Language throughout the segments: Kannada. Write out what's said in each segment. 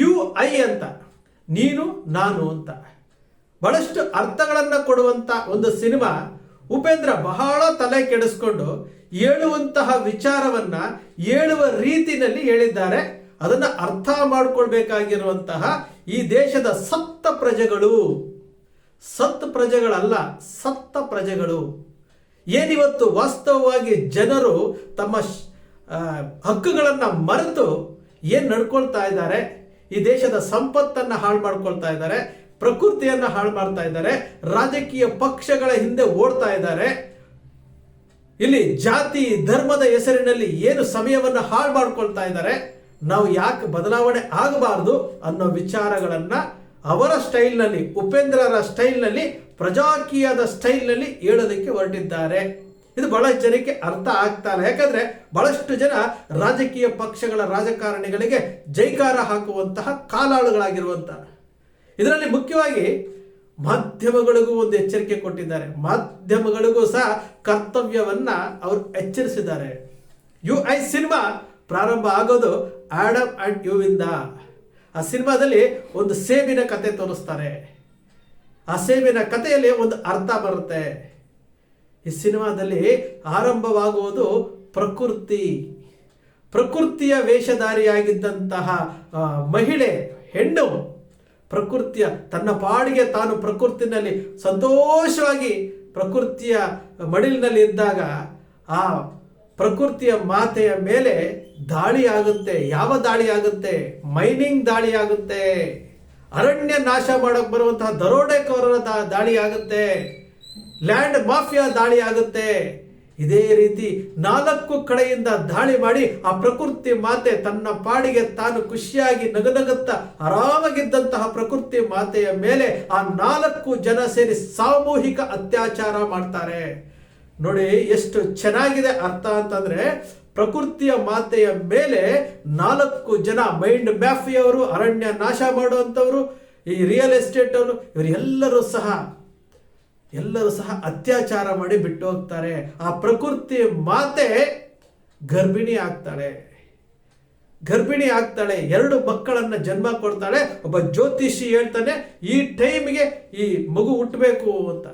ಯು ಐ ಅಂತ, ನೀನು ನಾನು ಅಂತ. ಬಹಳಷ್ಟು ಅರ್ಥಗಳನ್ನು ಕೊಡುವಂತ ಒಂದು ಸಿನಿಮಾ ಉಪೇಂದ್ರ ಬಹಳ ತಲೆ ಕೆಡಿಸ್ಕೊಂಡು ಹೇಳುವಂತಹ ವಿಚಾರವನ್ನ ಹೇಳುವ ರೀತಿಯಲ್ಲಿ ಹೇಳಿದ್ದಾರೆ. ಅದನ್ನ ಅರ್ಥ ಮಾಡಿಕೊಳ್ಬೇಕಾಗಿರುವಂತಹ ಈ ದೇಶದ ಸತ್ತ ಪ್ರಜೆಗಳು. ಸತ್ ಪ್ರಜೆಗಳಲ್ಲ, ಸತ್ತ ಪ್ರಜೆಗಳು. ಏನಿವತ್ತು ವಾಸ್ತವವಾಗಿ ಜನರು ತಮ್ಮ ಹಕ್ಕುಗಳನ್ನ ಮರೆತು ಏನು ನಡ್ಕೊಳ್ತಾ ಇದ್ದಾರೆ? ಈ ದೇಶದ ಸಂಪತ್ತನ್ನ ಹಾಳು ಮಾಡ್ಕೊಳ್ತಾ ಇದ್ದಾರೆ, ಪ್ರಕೃತಿಯನ್ನ ಹಾಳು ಮಾಡ್ತಾ ಇದ್ದಾರೆ, ರಾಜಕೀಯ ಪಕ್ಷಗಳ ಹಿಂದೆ ಓಡ್ತಾ ಇದ್ದಾರೆ. ಇಲ್ಲಿ ಜಾತಿ, ಧರ್ಮದ ಹೆಸರಿನಲ್ಲಿ ಏನು ಸಮಯವನ್ನು ಹಾಳು ಮಾಡ್ಕೊಳ್ತಾ ಇದ್ದಾರೆ, ನಾವು ಯಾಕೆ ಬದಲಾವಣೆ ಆಗಬಾರದು ಅನ್ನೋ ವಿಚಾರಗಳನ್ನ ಅವರ ಸ್ಟೈಲ್ನಲ್ಲಿ, ಉಪೇಂದ್ರರ ಸ್ಟೈಲ್ನಲ್ಲಿ, ಪ್ರಜಾಕೀಯದ ಸ್ಟೈಲ್ನಲ್ಲಿ ಹೇಳೋದಕ್ಕೆ ಹೊರಟಿದ್ದಾರೆ. ಇದು ಬಹಳ ಜನಕ್ಕೆ ಅರ್ಥ ಆಗ್ತಾ ಇಲ್ಲ ಯಾಕಂದ್ರೆ ಬಹಳಷ್ಟು ಜನ ರಾಜಕೀಯ ಪಕ್ಷಗಳ ರಾಜಕಾರಣಿಗಳಿಗೆ ಜೈಕಾರ ಹಾಕುವಂತಹ ಕಾಲಾಳುಗಳಾಗಿರುವಂತಹ ಇದರಲ್ಲಿ ಮುಖ್ಯವಾಗಿ ಮಾಧ್ಯಮಗಳಿಗೂ ಒಂದು ಎಚ್ಚರಿಕೆ ಕೊಟ್ಟಿದ್ದಾರೆ. ಮಾಧ್ಯಮಗಳಿಗೂ ಸಹ ಕರ್ತವ್ಯವನ್ನ ಅವರು ಎಚ್ಚರಿಸಿದ್ದಾರೆ. ಯು ಐ ಸಿನಿಮಾ ಪ್ರಾರಂಭ ಆಗೋದು ಆಡಮ್ ಅಂಡ್ ಯು ಇಂದ ಆ ಸಿನಿಮಾದಲ್ಲಿ ಒಂದು ಸೇಬಿನ ಕತೆ ತೋರಿಸ್ತಾರೆ. ಆ ಸೇಬಿನ ಕಥೆಯಲ್ಲಿ ಒಂದು ಅರ್ಥ ಬರುತ್ತೆ. ಈ ಸಿನಿಮಾದಲ್ಲಿ ಆರಂಭವಾಗುವುದು ಪ್ರಕೃತಿ. ಪ್ರಕೃತಿಯ ವೇಷಧಾರಿಯಾಗಿದ್ದಂತಹ ಮಹಿಳೆ, ಹೆಣ್ಣು. ಪ್ರಕೃತಿಯ ತನ್ನ ಪಾಡಿಗೆ ತಾನು ಪ್ರಕೃತಿನಲ್ಲಿ ಸಂತೋಷವಾಗಿ ಪ್ರಕೃತಿಯ ಮಡಿಲಿನಲ್ಲಿ ಇದ್ದಾಗ ಆ ಪ್ರಕೃತಿಯ ಮಾತೆಯ ಮೇಲೆ ದಾಳಿ ಆಗುತ್ತೆ. ಯಾವ ದಾಳಿ ಆಗುತ್ತೆ? ಮೈನಿಂಗ್ ದಾಳಿ ಆಗುತ್ತೆ. ಅರಣ್ಯ ನಾಶ ಮಾಡಕ್ ಬರುವಂತಹ ದರೋಡೆಕೋರರ ದಾಳಿ ಆಗುತ್ತೆ. ಲ್ಯಾಂಡ್ ಮಾಫಿಯಾ ದಾಳಿ ಆಗುತ್ತೆ. ಇದೇ ರೀತಿ ನಾಲ್ಕು ಕಡೆಯಿಂದ ದಾಳಿ ಮಾಡಿ ಆ ಪ್ರಕೃತಿ ಮಾತೆ ತನ್ನ ಪಾಡಿಗೆ ತಾನು ಖುಷಿಯಾಗಿ ನಗನಗುತ್ತಾ ಆರಾಮಾಗಿದ್ದಂತಹ ಪ್ರಕೃತಿ ಮಾತೆಯ ಮೇಲೆ ಆ ನಾಲ್ಕು ಜನ ಸೇರಿ ಸಾಮೂಹಿಕ ಅತ್ಯಾಚಾರ ಮಾಡ್ತಾರೆ. ನೋಡಿ ಎಷ್ಟು ಚೆನ್ನಾಗಿದೆ ಅರ್ಥ ಅಂತಂದ್ರೆ ಪ್ರಕೃತಿಯ ಮಾತೆಯ ಮೇಲೆ ನಾಲ್ಕು ಜನ ಮೈಂಡ್ ಮ್ಯಾಫಿಯವರು ಅರಣ್ಯ ನಾಶ ಮಾಡುವಂಥವ್ರು, ಈ ರಿಯಲ್ ಎಸ್ಟೇಟ್ ಅವರು, ಇವರೆಲ್ಲರೂ ಸಹ ಎಲ್ಲರೂ ಸಹ ಅತ್ಯಾಚಾರ ಮಾಡಿ ಬಿಟ್ಟು ಹೋಗ್ತಾರೆ ಆ ಪ್ರಕೃತಿ ಮಾತೆ ಗರ್ಭಿಣಿ ಆಗ್ತಾಳೆ. ಗರ್ಭಿಣಿ ಆಗ್ತಾಳೆ. ಎರಡು ಮಕ್ಕಳನ್ನ ಜನ್ಮ ಕೊಡ್ತಾಳೆ. ಒಬ್ಬ ಜ್ಯೋತಿಷಿ ಹೇಳ್ತಾನೆ, ಈ ಟೈಮ್ಗೆ ಈ ಮಗು ಹುಟ್ಟಬೇಕು ಅಂತ.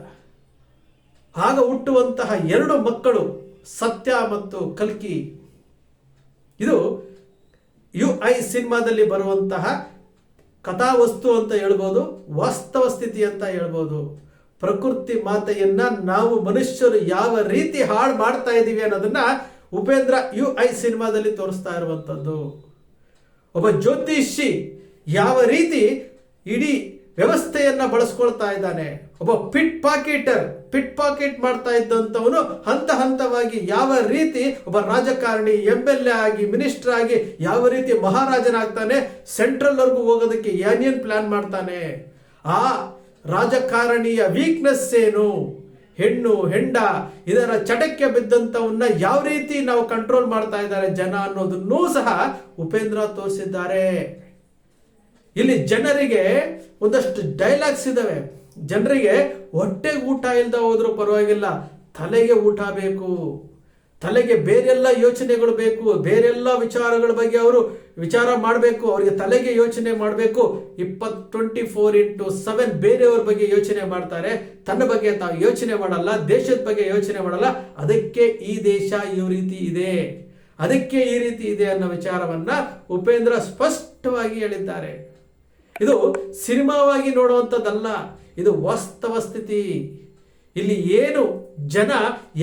ಆಗ ಹುಟ್ಟುವಂತಹ ಎರಡು ಮಕ್ಕಳು ಸತ್ಯ ಮತ್ತು ಕಲ್ಕಿ. ಇದು ಯು ಐ ಸಿನಿಮಾದಲ್ಲಿ ಬರುವಂತಹ ಕಥಾವಸ್ತು ಅಂತ ಹೇಳ್ಬೋದು, ವಾಸ್ತವ ಸ್ಥಿತಿ ಅಂತ ಹೇಳ್ಬೋದು. ಪ್ರಕೃತಿ ಮಾತೆಯನ್ನ ನಾವು ಮನುಷ್ಯರು ಯಾವ ರೀತಿ ಹಾಳು ಮಾಡ್ತಾ ಇದ್ದೀವಿ ಅನ್ನೋದನ್ನ ಉಪೇಂದ್ರ ಯು ಐ ಸಿನಿಮಾದಲ್ಲಿ ತೋರಿಸ್ತಾ ಇರುವಂಥದ್ದು. ಒಬ್ಬ ಜ್ಯೋತಿಷಿ ಯಾವ ರೀತಿ ಇಡೀ ವ್ಯವಸ್ಥೆಯನ್ನ ಬಳಸ್ಕೊಳ್ತಾ ಇದ್ದಾನೆ. ಒಬ್ಬ ಪಿಟ್ ಪಾಕೆಟರ್, ಪಿಟ್ ಪಾಕೆಟ್ ಮಾಡ್ತಾ ಇದ್ದಂಥವನು ಹಂತ ಹಂತವಾಗಿ ಯಾವ ರೀತಿ ಒಬ್ಬ ರಾಜಕಾರಣಿ ಎಂ ಎಲ್ ಎ ಆಗಿ, ಮಿನಿಸ್ಟರ್ ಆಗಿ ಯಾವ ರೀತಿ ಮಹಾರಾಜನಾಗ್ತಾನೆ ಸೆಂಟ್ರಲ್ವರೆಗೂ ಹೋಗೋದಕ್ಕೆ ಏನೇನ್ ಪ್ಲಾನ್ ಮಾಡ್ತಾನೆ. ಆ ರಾಜಕಾರಣಿಯ ವೀಕ್ನೆಸ್ ಏನು? ಹೆಣ್ಣು, ಹೆಂಡ, ಇದರ ಚಟಕ್ಕೆ ಬಿದ್ದಂಥವನ್ನ ಯಾವ ರೀತಿ ನಾವು ಕಂಟ್ರೋಲ್ ಮಾಡ್ತಾ ಇದ್ದಾರೆ ಜನ ಅನ್ನೋದನ್ನೂ ಸಹ ಉಪೇಂದ್ರ ತೋರಿಸಿದ್ದಾರೆ. ಇಲ್ಲಿ ಜನರಿಗೆ ಒಂದಷ್ಟು ಡೈಲಾಗ್ಸ್ ಇದಾವೆ. ಜನರಿಗೆ ಹೊಟ್ಟೆಗೆ ಊಟ ಇಲ್ದ ಹೋದ್ರೂ ಪರವಾಗಿಲ್ಲ, ತಲೆಗೆ ಊಟ ಬೇಕು. ತಲೆಗೆ ಬೇರೆಲ್ಲ ಯೋಚನೆಗಳು ಬೇಕು, ಬೇರೆಲ್ಲ ವಿಚಾರಗಳ ಬಗ್ಗೆ ಅವರು ವಿಚಾರ ಮಾಡಬೇಕು, ಅವರಿಗೆ ತಲೆಗೆ ಯೋಚನೆ ಮಾಡಬೇಕು. ಇಪ್ಪತ್ ಟ್ವೆಂಟಿ ಫೋರ್ ಇಂಟು ಸೆವೆನ್ ಬೇರೆಯವ್ರ ಬಗ್ಗೆ ಯೋಚನೆ ಮಾಡ್ತಾರೆ. ತನ್ನ ಬಗ್ಗೆ ತಾವು ಯೋಚನೆ ಮಾಡಲ್ಲ, ದೇಶದ ಬಗ್ಗೆ ಯೋಚನೆ ಮಾಡಲ್ಲ. ಅದಕ್ಕೆ ಈ ದೇಶ ಈ ರೀತಿ ಇದೆ. ಅದಕ್ಕೆ ಈ ರೀತಿ ಇದೆ ಅನ್ನೋ ವಿಚಾರವನ್ನ ಉಪೇಂದ್ರ ಸ್ಪಷ್ಟವಾಗಿ ಹೇಳಿದ್ದಾರೆ. ಇದು ಸಿನಿಮಾವಾಗಿ ನೋಡುವಂಥದ್ದಲ್ಲ, ಇದು ವಾಸ್ತವ ಸ್ಥಿತಿ. ಇಲ್ಲಿ ಏನು ಜನ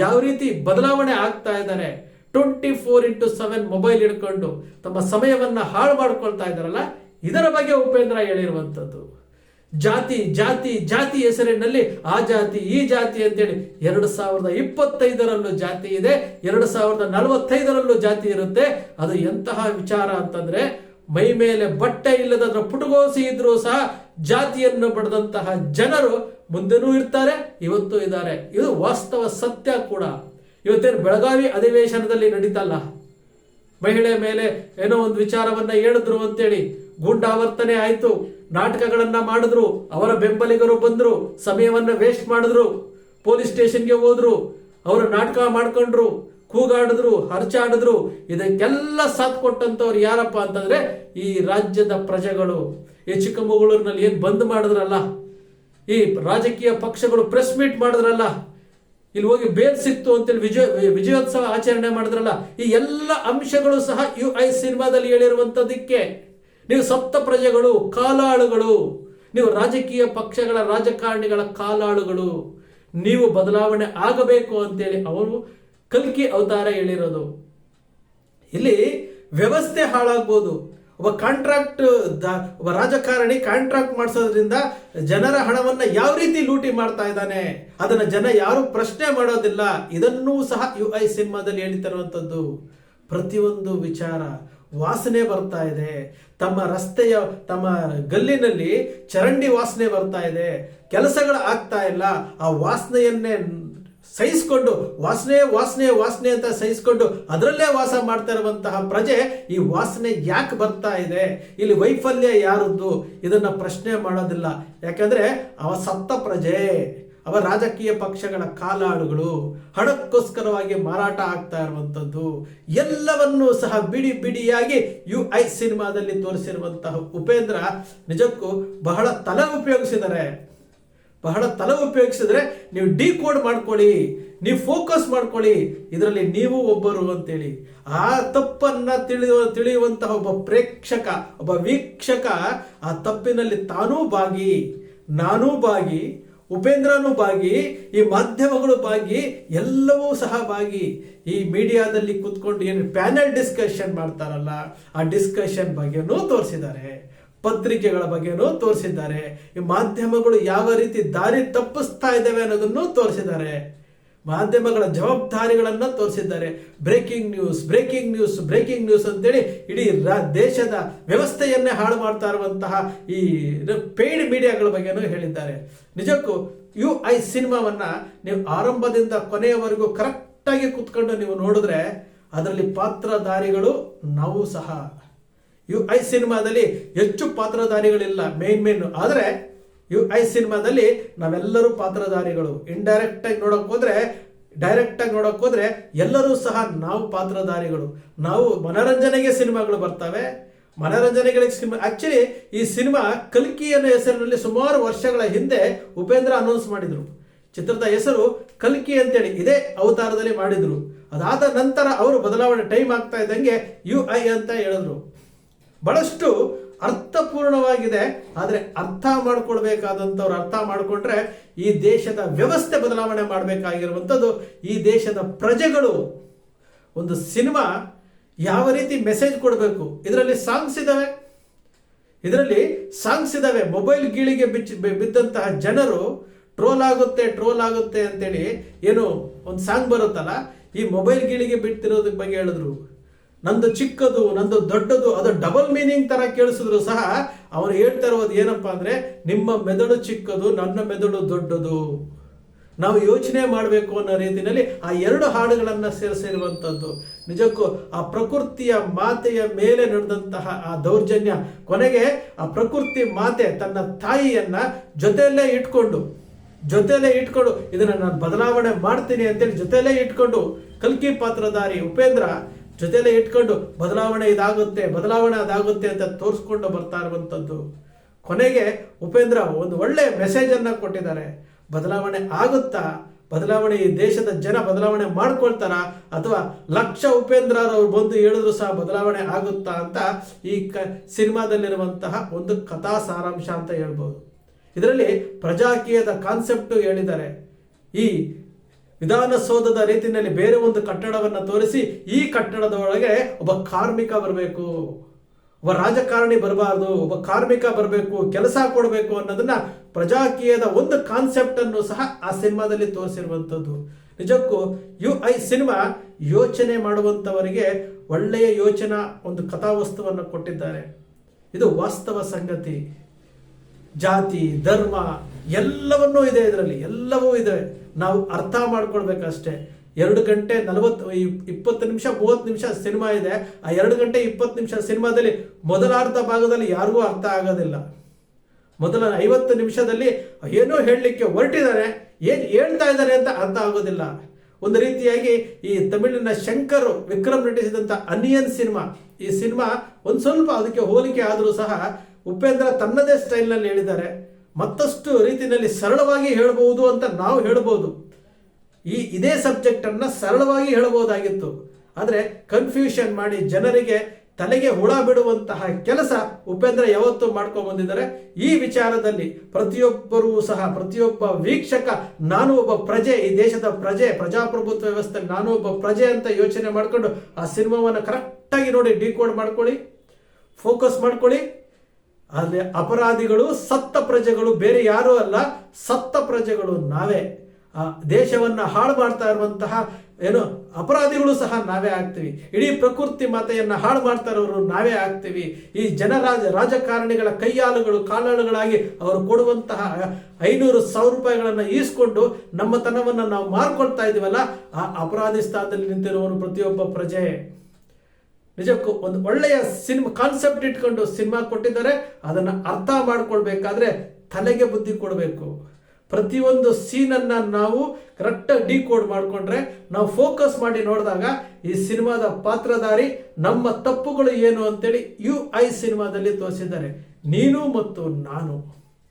ಯಾವ ರೀತಿ ಬದಲಾವಣೆ ಆಗ್ತಾ ಇದ್ದಾರೆ? Twenty four into seven mobile ಹಿಡ್ಕೊಂಡು ತಮ್ಮ ಸಮಯವನ್ನ ಹಾಳು ಮಾಡ್ಕೊಳ್ತಾ ಇದ್ದಾರಲ್ಲ, ಇದರ ಬಗ್ಗೆ ಉಪೇಂದ್ರ ಹೇಳಿರುವಂಥದ್ದು. ಜಾತಿ ಜಾತಿ ಜಾತಿ ಹೆಸರಿನಲ್ಲಿ ಆ ಜಾತಿ, ಈ ಜಾತಿ ಅಂತೇಳಿ ಎರಡು ಸಾವಿರದ ಇಪ್ಪತ್ತೈದರಲ್ಲೂ ಜಾತಿ ಇದೆ, ಎರಡು ಸಾವಿರದ ನಲವತ್ತೈದರಲ್ಲೂ ಜಾತಿ ಇರುತ್ತೆ. ಅದು ಎಂತಹ ವಿಚಾರ ಅಂತಂದ್ರೆ ಮೈ ಮೇಲೆ ಬಟ್ಟೆ ಇಲ್ಲದ ಪುಟಗೋಸಿ ಇದ್ರೂ ಸಹ ಜಾತಿಯನ್ನು ಪಡೆದಂತಹ ಜನರು ಮುಂದೆನೂ ಇರ್ತಾರೆ, ಇವತ್ತು ಇದ್ದಾರೆ. ಇದು ವಾಸ್ತವ ಸತ್ಯ ಕೂಡ. ಇವತ್ತೇನು ಬೆಳಗಾವಿ ಅಧಿವೇಶನದಲ್ಲಿ ನಡೀತಲ್ಲ? ಮಹಿಳೆ ಮೇಲೆ ಏನೋ ಒಂದು ವಿಚಾರವನ್ನ ಹೇಳಿದ್ರು ಅಂತೇಳಿ ಗೂಂಡಾವರ್ತನೆ ಆಯಿತು, ನಾಟಕಗಳನ್ನ ಮಾಡಿದ್ರು, ಅವರ ಬೆಂಬಲಿಗರು ಬಂದ್ರು, ಸಮಯವನ್ನ ವೇಸ್ಟ್ ಮಾಡಿದ್ರು ಪೊಲೀಸ್ ಸ್ಟೇಷನ್ಗೆ ಹೋದ್ರು, ಅವರು ನಾಟಕ ಮಾಡ್ಕೊಂಡ್ರು, ಕೂಗಾಡಿದ್ರು, ಹರ್ಚಾಡಿದ್ರು, ಇದಕ್ಕೆಲ್ಲ ಸಾಥ್ ಕೊಟ್ಟಂತವ್ರು ಯಾರಪ್ಪ ಅಂತಂದ್ರೆ ಈ ರಾಜ್ಯದ ಪ್ರಜೆಗಳು. ಈ ಚಿಕ್ಕಮಗಳೂರಿನಲ್ಲಿ ಏನು ಬಂದ್ ಮಾಡಿದ್ರಲ್ಲ? ಈ ರಾಜಕೀಯ ಪಕ್ಷಗಳು ಪ್ರೆಸ್ ಮೀಟ್ ಮಾಡಿದ್ರಲ್ಲ? ಇಲ್ಲಿ ಹೋಗಿ ಬೇಲ್ ಸಿಕ್ತು ಅಂತೇಳಿ ವಿಜಯ, ವಿಜಯೋತ್ಸವ ಆಚರಣೆ ಮಾಡಿದ್ರಲ್ಲ? ಈ ಎಲ್ಲ ಅಂಶಗಳು ಸಹ ಯು ಐ ಸಿನಿಮಾದಲ್ಲಿ ಹೇಳಿರುವಂಥದ್ದಕ್ಕೆ ನೀವು ಸಪ್ತ ಪ್ರಜೆಗಳು, ಕಾಲಾಳುಗಳು, ನೀವು ರಾಜಕೀಯ ಪಕ್ಷಗಳ ರಾಜಕಾರಣಿಗಳ ಕಾಲಾಳುಗಳು, ನೀವು ಬದಲಾವಣೆ ಆಗಬೇಕು ಅಂತೇಳಿ ಅವರು ಕಲ್ಕಿ ಅವತಾರ ಹೇಳಿರೋದು. ಇಲ್ಲಿ ವ್ಯವಸ್ಥೆ ಹಾಳಾಗ್ಬೋದು. ಒಬ್ಬ ಕಾಂಟ್ರಾಕ್ಟ್ ಒಬ್ಬ ರಾಜಕಾರಣಿ ಕಾಂಟ್ರಾಕ್ಟ್ ಮಾಡಿಸೋದ್ರಿಂದ ಜನರ ಹಣವನ್ನ ಯಾವ ರೀತಿ ಲೂಟಿ ಮಾಡ್ತಾ ಇದ್ದಾನೆ, ಅದನ್ನ ಜನ ಯಾರು ಪ್ರಶ್ನೆ ಮಾಡೋದಿಲ್ಲ. ಇದನ್ನೂ ಸಹ ಯು ಐ ಸಿನಿಮಾದಲ್ಲಿ ಹೇಳಿತಿರುವಂಥದ್ದು ಪ್ರತಿಯೊಂದು ವಿಚಾರ ವಾಸನೆ ಬರ್ತಾ ಇದೆ. ತಮ್ಮ ರಸ್ತೆಯ, ತಮ್ಮ ಗಲ್ಲಿನಲ್ಲಿ ಚರಂಡಿ ವಾಸನೆ ಬರ್ತಾ ಇದೆ. ಕೆಲಸಗಳು ಆಗ್ತಾ ಇಲ್ಲ. ಆ ವಾಸನೆಯನ್ನೇ ಸಹಿಸ್ಕೊಂಡು ವಾಸನೆ ವಾಸನೆ ವಾಸನೆ ಅಂತ ಸಹಿಸ್ಕೊಂಡು ಅದರಲ್ಲೇ ವಾಸ ಮಾಡ್ತಾ ಇರುವಂತಹ ಪ್ರಜೆ ಈ ವಾಸನೆ ಯಾಕೆ ಬರ್ತಾ ಇದೆ? ಇಲ್ಲಿ ವೈಫಲ್ಯ ಯಾರದ್ದು? ಇದನ್ನ ಪ್ರಶ್ನೆ ಮಾಡೋದಿಲ್ಲ. ಯಾಕಂದ್ರೆ ಅವ ಸತ್ತ ಪ್ರಜೆ, ಅವ ರಾಜಕೀಯ ಪಕ್ಷಗಳ ಕಾಲಾಳುಗಳು, ಹಣಕ್ಕೋಸ್ಕರವಾಗಿ ಮಾರಾಟ ಆಗ್ತಾ ಇರುವಂಥದ್ದು, ಎಲ್ಲವನ್ನೂ ಸಹ ಬಿಡಿ ಬಿಡಿಯಾಗಿ ಯು ಐ ಸಿನಿಮಾದಲ್ಲಿ ತೋರಿಸಿರುವಂತಹ ಉಪೇಂದ್ರ ನಿಜಕ್ಕೂ ಬಹಳ ತಲೆ ಉಪಯೋಗಿಸಿದ್ದಾರೆ. ಬಹಳ ತಲೆ ಉಪಯೋಗಿಸಿದ್ರೆ ನೀವು ಡಿ ಕೋಡ್ ಮಾಡ್ಕೊಳ್ಳಿ, ನೀವು ಫೋಕಸ್ ಮಾಡ್ಕೊಳ್ಳಿ, ಇದರಲ್ಲಿ ನೀವು ಒಬ್ಬರು ಅಂತೇಳಿ. ಆ ತಪ್ಪನ್ನ ತಿಳಿಯುವ ತಿಳಿಯುವಂತಹ ಒಬ್ಬ ಪ್ರೇಕ್ಷಕ, ಒಬ್ಬ ವೀಕ್ಷಕ ಆ ತಪ್ಪಿನಲ್ಲಿ ತಾನೂ ಭಾಗಿ ನಾನೂ ಭಾಗಿ ಉಪೇಂದ್ರನೂ ಬಾಗಿ, ಈ ಮಾಧ್ಯಮಗಳು ಭಾಗಿ ಎಲ್ಲವೂ ಸಹ ಭಾಗಿ ಈ ಮೀಡಿಯಾದಲ್ಲಿ ಕೂತ್ಕೊಂಡು ಏನು ಪ್ಯಾನೆಲ್ ಡಿಸ್ಕಷನ್ ಮಾಡ್ತಾರಲ್ಲ, ಆ ಡಿಸ್ಕಷನ್ ಬಗ್ಗೆನೂ ತೋರಿಸಿದ್ದಾರೆ. ಪತ್ರಿಕೆಗಳ ಬಗ್ಗೆನೂ ತೋರಿಸಿದ್ದಾರೆ. ಈ ಮಾಧ್ಯಮಗಳು ಯಾವ ರೀತಿ ದಾರಿ ತಪ್ಪಿಸ್ತಾ ಇದ್ದಾವೆ ಅನ್ನೋದನ್ನು ತೋರಿಸಿದ್ದಾರೆ. ಮಾಧ್ಯಮಗಳ ಜವಾಬ್ದಾರಿಗಳನ್ನು ತೋರಿಸಿದ್ದಾರೆ. Breaking news breaking news breaking news ಅಂತೇಳಿ ಇಡೀ ರಾ- ದೇಶದ ವ್ಯವಸ್ಥೆಯನ್ನೇ ಹಾಳು ಮಾಡ್ತಾ ಇರುವಂತಹ ಈ ಪೇಯ್ಡ್ ಮೀಡಿಯಾಗಳ ಬಗ್ಗೆನೂ ಹೇಳಿದ್ದಾರೆ. ನಿಜಕ್ಕೂ ಯು ಐ ಸಿನಿಮಾವನ್ನ ನೀವು ಆರಂಭದಿಂದ ಕೊನೆಯವರೆಗೂ ಕರೆಕ್ಟಾಗಿ ಕೂತ್ಕೊಂಡು ನೀವು ನೋಡಿದ್ರೆ ಅದರಲ್ಲಿ ಪಾತ್ರಧಾರಿಗಳು ನಾವು ಸಹ. ಯು ಐ ಸಿನಿಮಾದಲ್ಲಿ ಹೆಚ್ಚು ಪಾತ್ರಧಾರಿಗಳಿಲ್ಲ ಮೇನ್ ಮೇನ್ ಆದರೆ, ಯು ಐ ಸಿನಿಮಾದಲ್ಲಿ ನಾವೆಲ್ಲರೂ ಪಾತ್ರಧಾರಿಗಳು. ಇಂಡೈರೆಕ್ಟಾಗಿ ನೋಡಕ್ ಹೋದ್ರೆ ಡೈರೆಕ್ಟ್ ಆಗಿ ನೋಡಕ್ ಹೋದ್ರೆ ಎಲ್ಲರೂ ಸಹ ನಾವು ಪಾತ್ರಧಾರಿಗಳು. ನಾವು ಮನೋರಂಜನೆಗೆ ಸಿನಿಮಾಗಳು ಬರ್ತವೆ. ಮನೋರಂಜನೆಗಳಿಗೆ ಸಿನಿಮಾ ಆ್ಯಕ್ಚುಲಿ ಈ ಸಿನಿಮಾ ಕಲ್ಕಿ ಅನ್ನೋ ಹೆಸರಿನಲ್ಲಿ ಸುಮಾರು ವರ್ಷಗಳ ಹಿಂದೆ ಉಪೇಂದ್ರ ಅನೌನ್ಸ್ ಮಾಡಿದ್ರು. ಚಿತ್ರದ ಹೆಸರು ಕಲ್ಕಿ ಅಂತೇಳಿ, ಇದೇ ಅವತಾರದಲ್ಲಿ ಮಾಡಿದ್ರು. ಅದಾದ ನಂತರ ಅವರು ಬದಲಾವಣೆ ಟೈಮ್ ಆಗ್ತಾ ಇದ್ದಂಗೆ ಯು ಐ ಅಂತ ಹೇಳಿದ್ರು. ಬಹಳಷ್ಟು ಅರ್ಥಪೂರ್ಣವಾಗಿದೆ. ಆದರೆ ಅರ್ಥ ಮಾಡ್ಕೊಳ್ಬೇಕಾದಂಥವ್ರು ಅರ್ಥ ಮಾಡಿಕೊಂಡ್ರೆ ಈ ದೇಶದ ವ್ಯವಸ್ಥೆ ಬದಲಾವಣೆ ಮಾಡಬೇಕಾಗಿರುವಂಥದ್ದು, ಈ ದೇಶದ ಪ್ರಜೆಗಳು ಒಂದು ಸಿನಿಮಾ ಯಾವ ರೀತಿ ಮೆಸೇಜ್ ಕೊಡಬೇಕು? ಇದರಲ್ಲಿ ಸಾಂಗ್ಸ್ ಇದಾವೆ. ಇದರಲ್ಲಿ ಸಾಂಗ್ಸ್ ಇದ್ದಾವೆ ಮೊಬೈಲ್ ಗೀಳಿಗೆ ಬಿಚ್ಚಿ ಬಿದ್ದಂತಹ ಜನರು ಟ್ರೋಲ್ ಆಗುತ್ತೆ ಟ್ರೋಲ್ ಆಗುತ್ತೆ ಅಂತೇಳಿ ಏನು ಒಂದು ಸಾಂಗ್ ಬರುತ್ತಲ್ಲ, ಈ ಮೊಬೈಲ್ ಗೀಳಿಗೆ ಬಿಟ್ಟಿರೋದಕ್ಕೆ ಬಗ್ಗೆ ಹೇಳಿದ್ರು. ನಂದು ಚಿಕ್ಕದು, ನಂದು ದೊಡ್ಡದು, ಅದು ಡಬಲ್ ಮೀನಿಂಗ್ ತರ ಕೇಳಿಸಿದ್ರು ಸಹ ಅವನು ಹೇಳ್ತಾ ಇರೋದು ಏನಪ್ಪಾ ಅಂದ್ರೆ, ನಿಮ್ಮ ಮೆದುಳು ಚಿಕ್ಕದು, ನನ್ನ ಮೆದುಳು ದೊಡ್ಡದು. ನಾವು ಯೋಚನೆ ಮಾಡಬೇಕು ಅನ್ನೋ ರೀತಿಯಲ್ಲಿ ಆ ಎರಡು ಹಾಡುಗಳನ್ನ ಸೇರಿಸಿರುವಂಥದ್ದು ನಿಜಕ್ಕೂ ಆ ಪ್ರಕೃತಿಯ ಮಾತೆಯ ಮೇಲೆ ನಡೆದಂತಹ ಆ ದೌರ್ಜನ್ಯ, ಕೊನೆಗೆ ಆ ಪ್ರಕೃತಿ ಮಾತೆ ತನ್ನ ತಾಯಿಯನ್ನ ಜೊತೆಯಲ್ಲೇ ಇಟ್ಕೊಂಡು ಜೊತೆಯಲ್ಲೇ ಇಟ್ಕೊಂಡು, ಇದನ್ನ ನಾನು ಬದಲಾವಣೆ ಮಾಡ್ತೀನಿ ಅಂತೇಳಿ ಜೊತೆಯಲ್ಲೇ ಇಟ್ಕೊಂಡು, ಕಲ್ಕಿ ಪಾತ್ರಧಾರಿ ಉಪೇಂದ್ರ ಜೊತೆಯಲ್ಲೇ ಇಟ್ಕೊಂಡು ಬದಲಾವಣೆ ಇದಾಗುತ್ತೆ, ಬದಲಾವಣೆ ಅದಾಗುತ್ತೆ ಅಂತ ತೋರಿಸ್ಕೊಂಡು ಬರ್ತಾ ಇರುವಂಥದ್ದು. ಕೊನೆಗೆ ಉಪೇಂದ್ರ ಒಂದು ಒಳ್ಳೆ ಮೆಸೇಜ್ ಅನ್ನ ಕೊಟ್ಟಿದ್ದಾರೆ. ಬದಲಾವಣೆ ಆಗುತ್ತಾ? ಬದಲಾವಣೆ ಈ ದೇಶದ ಜನ ಬದಲಾವಣೆ ಮಾಡ್ಕೊಳ್ತಾರ? ಅಥವಾ ಲಕ್ಷ ಉಪೇಂದ್ರ ಅವ್ರು ಬಂದು ಹೇಳಿದ್ರು ಸಹ ಬದಲಾವಣೆ ಆಗುತ್ತಾ ಅಂತ ಈ ಕ, ಸಿನಿಮಾದಲ್ಲಿರುವಂತಹ ಒಂದು ಕಥಾ ಸಾರಾಂಶ ಅಂತ ಹೇಳ್ಬೋದು. ಇದರಲ್ಲಿ ಪ್ರಜಾಕೀಯದ ಕಾನ್ಸೆಪ್ಟ್ ಹೇಳಿದ್ದಾರೆ. ಈ ವಿಧಾನಸೌಧದ ರೀತಿಯಲ್ಲಿ ಬೇರೆ ಒಂದು ಕಟ್ಟಡವನ್ನು ತೋರಿಸಿ ಈ ಕಟ್ಟಡದ ಒಳಗೆ ಒಬ್ಬ ಕಾರ್ಮಿಕ ಬರಬೇಕು. ಒಬ್ಬ ರಾಜಕಾರಣಿ ಬರಬಾರ್ದು, ಒಬ್ಬ ಕಾರ್ಮಿಕ ಬರಬೇಕು, ಕೆಲಸ ಕೊಡಬೇಕು ಅನ್ನೋದನ್ನ ಪ್ರಜಾಕೀಯದ ಒಂದು ಕಾನ್ಸೆಪ್ಟ್ ಅನ್ನು ಸಹ ಆ ಸಿನಿಮಾದಲ್ಲಿ ತೋರಿಸಿರುವಂಥದ್ದು. ನಿಜಕ್ಕೂ ಯು ಐ ಸಿನಿಮಾ ಯೋಚನೆ ಮಾಡುವಂಥವರಿಗೆ ಒಳ್ಳೆಯ ಯೋಚನಾ ಒಂದು ಕಥಾವಸ್ತುವನ್ನು ಕೊಟ್ಟಿದ್ದಾರೆ. ಇದು ವಾಸ್ತವ ಸಂಗತಿ. ಜಾತಿ, ಧರ್ಮ ಎಲ್ಲವನ್ನೂ ಇದೆ ಇದರಲ್ಲಿ, ಎಲ್ಲವೂ ಇದೆ. ನಾವು ಅರ್ಥ ಮಾಡ್ಕೊಳ್ಬೇಕಷ್ಟೇ. ಎರಡು ಗಂಟೆ ನಲವತ್ತು ಇಪ್ಪತ್ತು ನಿಮಿಷ, ಮೂವತ್ತು ನಿಮಿಷ ಸಿನಿಮಾ ಇದೆ. ಆ ಎರಡು ಗಂಟೆ, ಇಪ್ಪತ್ತು ನಿಮಿಷ ಸಿನಿಮಾದಲ್ಲಿ ಮೊದಲಾರ್ಧ ಭಾಗದಲ್ಲಿ ಯಾರಿಗೂ ಅರ್ಥ ಆಗೋದಿಲ್ಲ. ಮೊದಲ ಐವತ್ತು ನಿಮಿಷದಲ್ಲಿ ಏನೋ ಹೇಳಲಿಕ್ಕೆ ಹೊರಟಿದ್ದಾರೆ, ಏನು ಹೇಳ್ತಾ ಇದ್ದಾರೆ ಅಂತ ಅರ್ಥ ಆಗೋದಿಲ್ಲ. ಒಂದು ರೀತಿಯಾಗಿ ಈ ತಮಿಳಿನ ಶಂಕರ್ ವಿಕ್ರಮ್ ನಟಿಸಿದಂಥ ಅನಿಯನ್ ಸಿನಿಮಾ, ಈ ಸಿನಿಮಾ ಒಂದು ಸ್ವಲ್ಪ ಅದಕ್ಕೆ ಹೋಲಿಕೆ ಆದರೂ ಸಹ ಉಪೇಂದ್ರ ತನ್ನದೇ ಸ್ಟೈಲ್ನಲ್ಲಿ ಹೇಳಿದ್ದಾರೆ. ಮತ್ತಷ್ಟು ರೀತಿಯಲ್ಲಿ ಸರಳವಾಗಿ ಹೇಳಬಹುದು ಅಂತ ನಾವು ಹೇಳ್ಬೋದು ಈ ಇದೇ ಸಬ್ಜೆಕ್ಟನ್ನು ಸರಳವಾಗಿ ಹೇಳಬಹುದಾಗಿತ್ತು. ಆದರೆ ಕನ್ಫ್ಯೂಷನ್ ಮಾಡಿ ಜನರಿಗೆ ತಲೆಗೆ ಹುಳ ಬಿಡುವಂತಹ ಕೆಲಸ ಉಪೇಂದ್ರ ಯಾವತ್ತೂ ಮಾಡ್ಕೊಂಡು ಬಂದಿದ್ದಾರೆ. ಈ ವಿಚಾರದಲ್ಲಿ ಪ್ರತಿಯೊಬ್ಬರೂ ಸಹ, ಪ್ರತಿಯೊಬ್ಬ ವೀಕ್ಷಕ, ನಾನು ಒಬ್ಬ ಪ್ರಜೆ, ಈ ದೇಶದ ಪ್ರಜೆ, ಪ್ರಜಾಪ್ರಭುತ್ವ ವ್ಯವಸ್ಥೆ ನಾನು ಒಬ್ಬ ಪ್ರಜೆ ಅಂತ ಯೋಚನೆ ಮಾಡಿಕೊಂಡು ಆ ಸಿನಿಮಾವನ್ನು ಕರೆಕ್ಟಾಗಿ ನೋಡಿ ಡಿಕೋಡ್ ಮಾಡ್ಕೊಳ್ಳಿ ಫೋಕಸ್ ಮಾಡ್ಕೊಳ್ಳಿ ಅಲ್ಲಿ ಅಪರಾಧಿಗಳು, ಸತ್ತ ಪ್ರಜೆಗಳು, ಬೇರೆ ಯಾರೂ ಅಲ್ಲ, ಸತ್ತ ಪ್ರಜೆಗಳು ನಾವೇ. ದೇಶವನ್ನು ಹಾಳು ಮಾಡ್ತಾ ಇರುವಂತಹ, ಏನು, ಅಪರಾಧಿಗಳು ಸಹ ನಾವೇ ಆಗ್ತೀವಿ. ಇಡೀ ಪ್ರಕೃತಿ ಮಾತೆಯನ್ನು ಹಾಳು ಮಾಡ್ತಾ ಇರೋರು ನಾವೇ ಆಗ್ತೀವಿ. ಈ ಜನರಾಜ, ರಾಜಕಾರಣಿಗಳ ಕೈಯಾಲುಗಳು, ಕಾಲಾಳುಗಳಾಗಿ ಅವರು ಕೊಡುವಂತಹ ಐನೂರು ಸಾವಿರ ರೂಪಾಯಿಗಳನ್ನು ಈಸ್ಕೊಂಡು ನಮ್ಮತನವನ್ನು ನಾವು ಮಾರ್ಕೊಳ್ತಾ ಇದೀವಲ್ಲ, ಆ ಅಪರಾಧಿ ಸ್ಥಾನದಲ್ಲಿ ನಿಂತಿರುವವರು ಪ್ರತಿಯೊಬ್ಬ ಪ್ರಜೆ. ನಿಜಕ್ಕೂ ಒಂದು ಒಳ್ಳೆಯ ಸಿನಿಮಾ ಕಾನ್ಸೆಪ್ಟ್ ಇಟ್ಕೊಂಡು ಸಿನಿಮಾ ಕೊಟ್ಟಿದ್ದಾರೆ. ಅದನ್ನು ಅರ್ಥ ಮಾಡ್ಕೊಳ್ಬೇಕಾದ್ರೆ ತಲೆಗೆ ಬುದ್ಧಿ ಕೊಡಬೇಕು. ಪ್ರತಿಯೊಂದು ಸೀನನ್ನು ನಾವು ಕರೆಕ್ಟಾಗಿ ಡಿಕೋಡ್ ಮಾಡಿಕೊಂಡ್ರೆ, ನಾವು ಫೋಕಸ್ ಮಾಡಿ ನೋಡಿದಾಗ ಈ ಸಿನಿಮಾದ ಪಾತ್ರಧಾರಿ ನಮ್ಮ ತಪ್ಪುಗಳು ಏನು ಅಂತೇಳಿ ಯು ಐ ಸಿನಿಮಾದಲ್ಲಿ ತೋರಿಸಿದ್ದಾರೆ. ನೀನು ಮತ್ತು ನಾನು.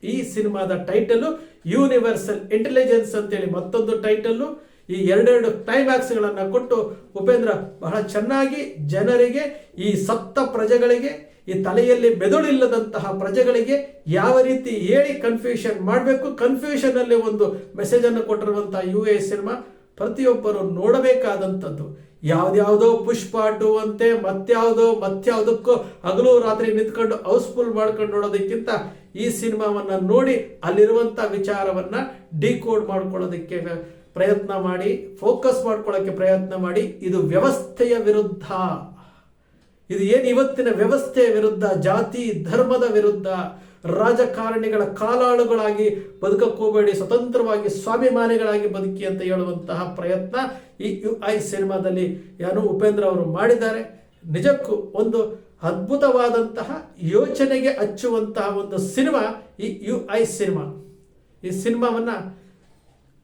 ಈ ಸಿನಿಮಾದ ಟೈಟಲು ಯೂನಿವರ್ಸಲ್ ಇಂಟೆಲಿಜೆನ್ಸ್ ಅಂತೇಳಿ ಮತ್ತೊಂದು ಟೈಟಲ್ಲು ಈ ಎರಡೆರಡು ಕ್ಲೈಮ್ಯಾಕ್ಸ್ಗಳನ್ನು ಕೊಟ್ಟು ಉಪೇಂದ್ರ ಬಹಳ ಚೆನ್ನಾಗಿ ಜನರಿಗೆ, ಈ ಸತ್ತ ಪ್ರಜೆಗಳಿಗೆ, ಈ ತಲೆಯಲ್ಲಿ ಮೆದುಳಿಲ್ಲದಂತಹ ಪ್ರಜೆಗಳಿಗೆ ಯಾವ ರೀತಿ ಹೇಳಿ ಕನ್ಫ್ಯೂಷನ್ ಮಾಡಬೇಕು ಕನ್ಫ್ಯೂಷನ್ ಅಲ್ಲಿ ಒಂದು ಮೆಸೇಜ್ ಅನ್ನು ಕೊಟ್ಟಿರುವಂತಹ ಯು ಎ ಸಿನಿಮಾ ಪ್ರತಿಯೊಬ್ಬರು ನೋಡಬೇಕಾದಂಥದ್ದು. ಯಾವ್ದ್ಯಾವುದೋ ಪುಷ್ಪ ಟು ಅಂತೆ ಮತ್ಯಾವುದೋ ಮತ್ಯಾವುದಕ್ಕೋ ಹಗಲು ರಾತ್ರಿ ನಿಂತ್ಕೊಂಡು ಹೌಸ್ಫುಲ್ ಮಾಡ್ಕೊಂಡು ನೋಡೋದಕ್ಕಿಂತ ಈ ಸಿನಿಮಾವನ್ನ ನೋಡಿ ಅಲ್ಲಿರುವಂಥ ವಿಚಾರವನ್ನ ಡಿಕೋಡ್ ಮಾಡ್ಕೊಳ್ಳೋದಕ್ಕೆ ಪ್ರಯತ್ನ ಮಾಡಿ, ಫೋಕಸ್ ಮಾಡ್ಕೊಳ್ಳೋಕ್ಕೆ ಪ್ರಯತ್ನ ಮಾಡಿ, ಇದು ವ್ಯವಸ್ಥೆಯ ವಿರುದ್ಧ. ಇದು ಏನು ಇವತ್ತಿನ ವ್ಯವಸ್ಥೆಯ ವಿರುದ್ಧ, ಜಾತಿ, ಧರ್ಮದ ವಿರುದ್ಧ, ರಾಜಕಾರಣಿಗಳ ಕಾಲಾಳುಗಳಾಗಿ ಬದುಕಕ್ಕೋಗಬೇಡಿ ಸ್ವತಂತ್ರವಾಗಿ ಸ್ವಾಭಿಮಾನಿಗಳಾಗಿ ಬದುಕಿ ಅಂತ ಹೇಳುವಂತಹ ಪ್ರಯತ್ನ ಈ ಯು ಐ ಸಿನಿಮಾದಲ್ಲಿ ಯಾರು ಉಪೇಂದ್ರ ಅವರು ಮಾಡಿದ್ದಾರೆ. ನಿಜಕ್ಕೂ ಒಂದು ಅದ್ಭುತವಾದಂತಹ ಯೋಚನೆಗೆ ಹಚ್ಚುವಂತಹ ಒಂದು ಸಿನಿಮಾ ಈ ಯು ಐ ಸಿನಿಮಾ. ಈ ಸಿನಿಮಾವನ್ನು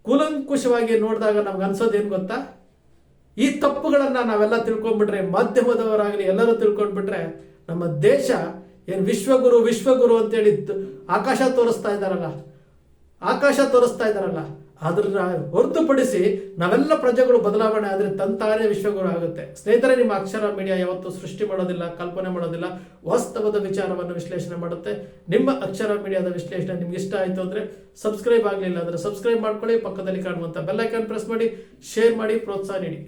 ಕೂಲಂಕುಷವಾಗಿ ನೋಡಿದಾಗ ನಮ್ಗೆ ಅನ್ಸೋದೇನು ಗೊತ್ತಾ? ಈ ತಪ್ಪುಗಳನ್ನು ನಾವೆಲ್ಲ ತಿಳ್ಕೊಂಡ್ಬಿಟ್ರೆ ಮಾಧ್ಯಮದವರಾಗಲಿ ಎಲ್ಲರೂ ತಿಳ್ಕೊಂಡ್ಬಿಟ್ರೆ, ನಮ್ಮ ದೇಶ ಏನು ವಿಶ್ವಗುರು ವಿಶ್ವಗುರು ಅಂತೇಳಿ ಆಕಾಶ ತೋರಿಸ್ತಾ ಇದ್ದಾರಲ್ಲ ಆಕಾಶ ತೋರಿಸ್ತಾ ಇದ್ದಾರಲ್ಲ ಅದರ ಹೊರತುಪಡಿಸಿ ನಾವೆಲ್ಲ ಪ್ರಜೆಗಳು ಬದಲಾವಣೆ ಆದರೆ ತಂತಾನೇ ವಿಶ್ವಗಳು ಆಗುತ್ತೆ. ಸ್ನೇಹಿತರೆ, ನಿಮ್ಮ ಅಕ್ಷರ ಮೀಡಿಯಾ ಯಾವತ್ತೂ ಸೃಷ್ಟಿ ಮಾಡೋದಿಲ್ಲ, ಕಲ್ಪನೆ ಮಾಡೋದಿಲ್ಲ, ವಾಸ್ತವದ ವಿಚಾರವನ್ನು ವಿಶ್ಲೇಷಣೆ ಮಾಡುತ್ತೆ. ನಿಮ್ಮ ಅಕ್ಷರ ಮೀಡಿಯಾದ ವಿಶ್ಲೇಷಣೆ ನಿಮ್ಗೆ ಇಷ್ಟ ಆಯಿತು ಅಂದರೆ ಸಬ್ಸ್ಕ್ರೈಬ್ ಆಗಲಿಲ್ಲ ಅಂದರೆ ಸಬ್ಸ್ಕ್ರೈಬ್ ಮಾಡ್ಕೊಳ್ಳಿ, ಪಕ್ಕದಲ್ಲಿ ಕಾಣುವಂಥ ಬೆಲ್ಲೈಕನ್ ಪ್ರೆಸ್ ಮಾಡಿ ಶೇರ್ ಮಾಡಿ, ಪ್ರೋತ್ಸಾಹ ನೀಡಿ.